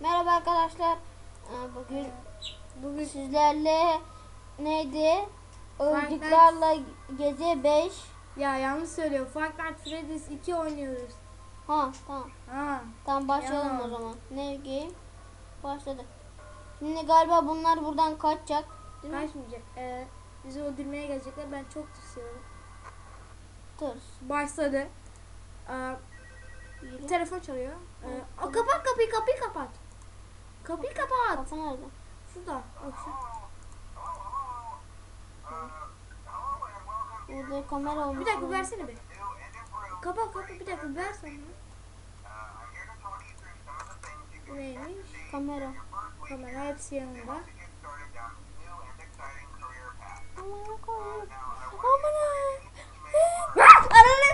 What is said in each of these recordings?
Merhaba arkadaşlar. Ee, Bugün bugün sizlerle neydi? Öldüklerle gece 5. Ya yanlış söylüyor. Five Nights Freddy's 2 oynuyoruz. Ha tamam. Ha. Tamam başlayalım Ya. o zaman. Ne game? Başladı. Şimdi galiba bunlar buradan kaçacak. Değil mi? Kaçmayacak. Ee, bizi öldürmeye gelecekler. Ben çok tırsıyorum. Tırs. Başladı. Ee, Yürü. telefon çalıyor. Ee, kapat kapıyı kapıyı kapat. Kapıyı kapat. Kafa nerede? Şurada. Bak şu. Burada kamera olmuş. Bir dakika versene bir. Kapat kapat bir dakika ver sana. Bu neymiş? Kamera. Kamera hepsi yanında. Aman koyayım. Ananı.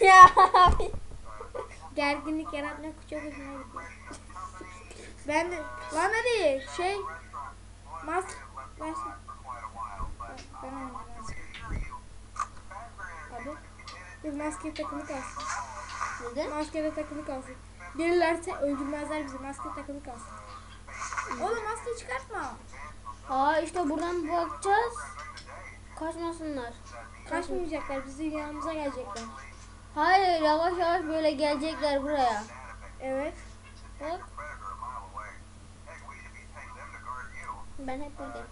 ya abi. Gerginlik yaratmak çok hoşuma gidiyor. ben de lan hadi şey mas versin. Ben. Hadi. Dur maske takılı kalsın. Neden? Maske de takılı kalsın. Gelirlerse öldürmezler bizi. Maske takılı kalsın. Oğlum maske çıkartma. Aa işte buradan bakacağız. Kaçmasınlar. Kaçmayacaklar. Bizim yanımıza gelecekler. Hayır yavaş yavaş böyle gelecekler buraya. Evet. Bak. Ben hep buradayım.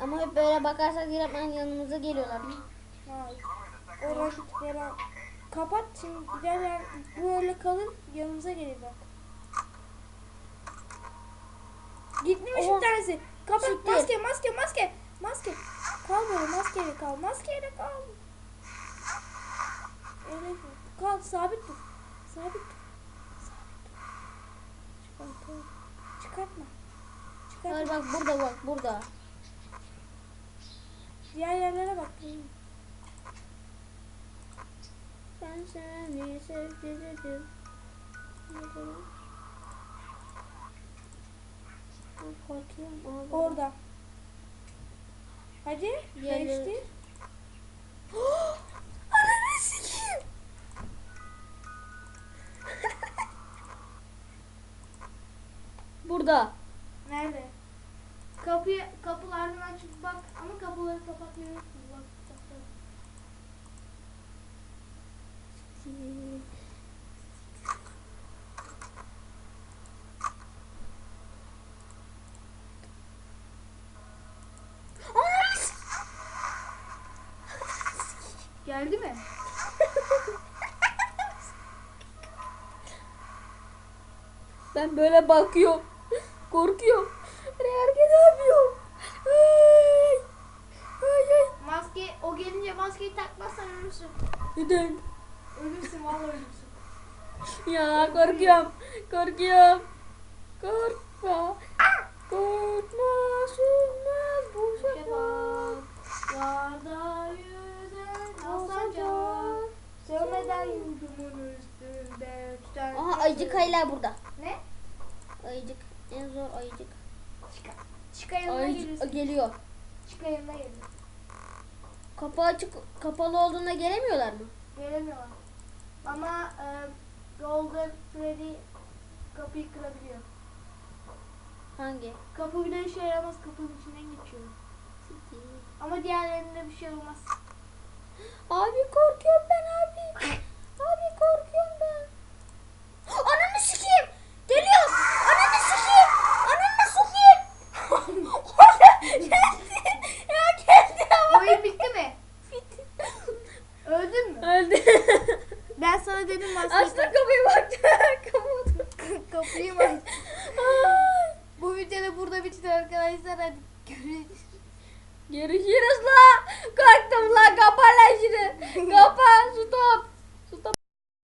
Ama hep böyle bakarsak direktmen yanımıza geliyorlar. Ha. Oradan oradan. Kapat şimdi giderler. Böyle kalır yanımıza gelirler. Gitmemiş Oha. bir tanesi. Kapat Siktir. maske maske maske. Maske. Kal böyle maskeyle kal. Maskeyle kal. Evet. Kal sabit dur. Sabit dur. Sabit dur. Çıkartma. Çıkartma. Hayır bak burada bak burada. Diğer yerlere bak. Ben seni sevdim. Orada. Hadi. Karıştır. Ananı. Burada. Nerede? Kapıyı kapılardan açıp bak ama kapıları kapatmayı. Bak, Geldi mi? Ben böyle bakıyorum. Korkuyorum. Ne Neden? Ölürsün vallahi ölürsün. Ya korkuyorum. Korkuyorum. Korkma. Korkma sönmez bu şafak. Yarda yüzen aslanca Sönmeden yurdumun üstünde tüten Aha ayıcık ayılar burada. Ne? Ayıcık. En zor ayıcık. Çıka. Çıka yanına Ayıcık geliyor. Çıka yanına. Kapı açık kapalı olduğunda gelemiyorlar mı? Gelemiyorlar. Ama e, Golden Freddy kapıyı kırabiliyor. Hangi? Kapı bile işe yaramaz kapının içinden geçiyor. Ama diğerlerinde bir şey olmaz. Abi korkuyorum ben abi. Abi korkuyorum ben. Ananı sikeyim. Geliyor. Ananı sikeyim. Ananı sikeyim. geldi. ya geldi ama. Oyun bitti mi? Öldü. Ben sana dedim Açtı maskeyi kapıyı baktı. Kapattı. kapıyı mı? Ay. Bu videoda burada bitti arkadaşlar. Hadi görüşürüz. Görüşürüz la. Korktum la. Kapa lan şunu. Kapa. Stop. Stop.